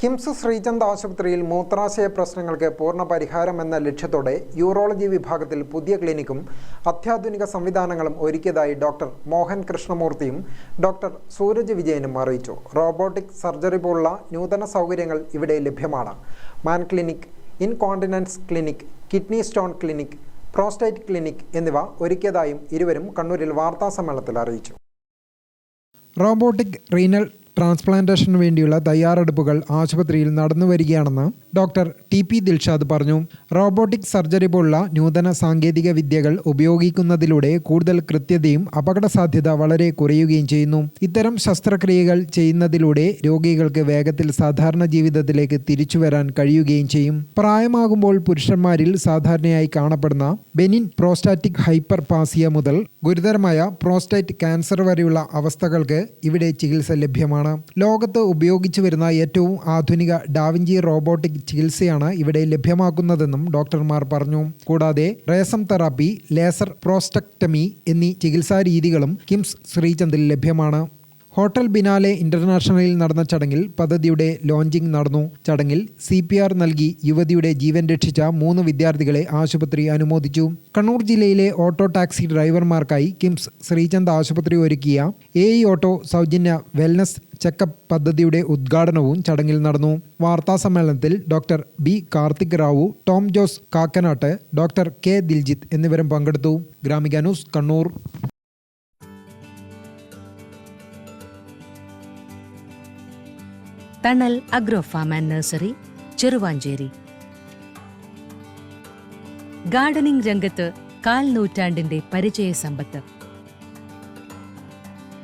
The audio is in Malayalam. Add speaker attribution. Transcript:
Speaker 1: കിംസ് ശ്രീചന്ദ് ആശുപത്രിയിൽ മൂത്രാശയ പ്രശ്നങ്ങൾക്ക് പൂർണ പരിഹാരം എന്ന ലക്ഷ്യത്തോടെ യൂറോളജി വിഭാഗത്തിൽ പുതിയ ക്ലിനിക്കും അത്യാധുനിക സംവിധാനങ്ങളും ഒരുക്കിയതായി ഡോക്ടർ മോഹൻ കൃഷ്ണമൂർത്തിയും ഡോക്ടർ സൂരജ് വിജയനും അറിയിച്ചു. റോബോട്ടിക് സർജറി പോലുള്ള നൂതന സൗകര്യങ്ങൾ ഇവിടെ ലഭ്യമാണ്. Man clinic incontinence clinic kidney stone clinic prostate clinic എന്നിവ ഒരുക്കിയതായും ഇരുവരും കണ്ണൂരിൽ വാർത്താസമ്മേളനത്തിൽ അറിയിച്ചു. റോബോട്ടിക് റീനൽ ട്രാൻസ്പ്ലാന്റേഷന് വേണ്ടിയുള്ള തയ്യാറെടുപ്പുകൾ ആശുപത്രിയിൽ നടന്നുവരികയാണെന്ന് ഡോക്ടർ ടി പി ദിൽഷാദ് പറഞ്ഞു. റോബോട്ടിക് സർജറി പോലുള്ള നൂതന സാങ്കേതിക വിദ്യകൾ ഉപയോഗിക്കുന്നതിലൂടെ കൂടുതൽ കൃത്യതയും അപകട സാധ്യത വളരെ കുറയുകയും ചെയ്യുന്നു. ഇത്തരം ശസ്ത്രക്രിയകൾ ചെയ്യുന്നതിലൂടെ രോഗികൾക്ക് വേഗത്തിൽ സാധാരണ ജീവിതത്തിലേക്ക് തിരിച്ചു വരാൻ കഴിയുകയും ചെയ്യും. പ്രായമാകുമ്പോൾ പുരുഷന്മാരിൽ സാധാരണയായി കാണപ്പെടുന്ന ബെനിൻ പ്രോസ്റ്റാറ്റിക് ഹൈപ്പർ പാസിയ മുതൽ ഗുരുതരമായ പ്രോസ്റ്റേറ്റ് ക്യാൻസർ വരെയുള്ള അവസ്ഥകൾക്ക് ഇവിടെ ചികിത്സ ലഭ്യമാണ്. ലോകത്ത് ഉപയോഗിച്ചു വരുന്ന ഏറ്റവും ആധുനിക ഡാവിഞ്ചി റോബോട്ടിക് ചികിത്സയാണ് ഇവിടെ ലഭ്യമാക്കുന്നതെന്നും ഡോക്ടർമാർ പറഞ്ഞു. കൂടാതെ റേസം തെറാപ്പി ലേസർ പ്രോസ്റ്റക്ടമി എന്നീ ചികിത്സാ രീതികളും കിംസ് ശ്രീചന്ദിൽ ലഭ്യമാണ്. ഹോട്ടൽ ബിനാലെ ഇന്റർനാഷണലിൽ നടന്ന ചടങ്ങിൽ പദ്ധതിയുടെ ലോഞ്ചിംഗ് നടന്നു. ചടങ്ങിൽ സി പി ആർ നൽകി യുവതിയുടെ ജീവൻ രക്ഷിച്ച മൂന്ന് വിദ്യാർത്ഥികളെ ആശുപത്രി അനുമോദിച്ചു. കണ്ണൂർ ജില്ലയിലെ ഓട്ടോ ടാക്സി ഡ്രൈവർമാർക്കായി കിംസ് ശ്രീചന്ദ് ആശുപത്രി ഒരുക്കിയ എ ഓട്ടോ സൗജന്യ വെൽനസ് ചെക്കപ്പ് പദ്ധതിയുടെ ഉദ്ഘാടനവും ചടങ്ങിൽ നടന്നു. വാർത്താ സമ്മേളനത്തിൽ doctor B Karthik Rao Tom Jose Kakkanattu doctor K Diljith എന്നിവരും പങ്കെടുത്തു. Gramika news Kannur.
Speaker 2: Thanal agro farm and nursery Cheruvanchery. Gardening രംഗത്ത് കാൽ നൂറ്റാണ്ടിന്റെ പരിചയ സമ്പത്ത്.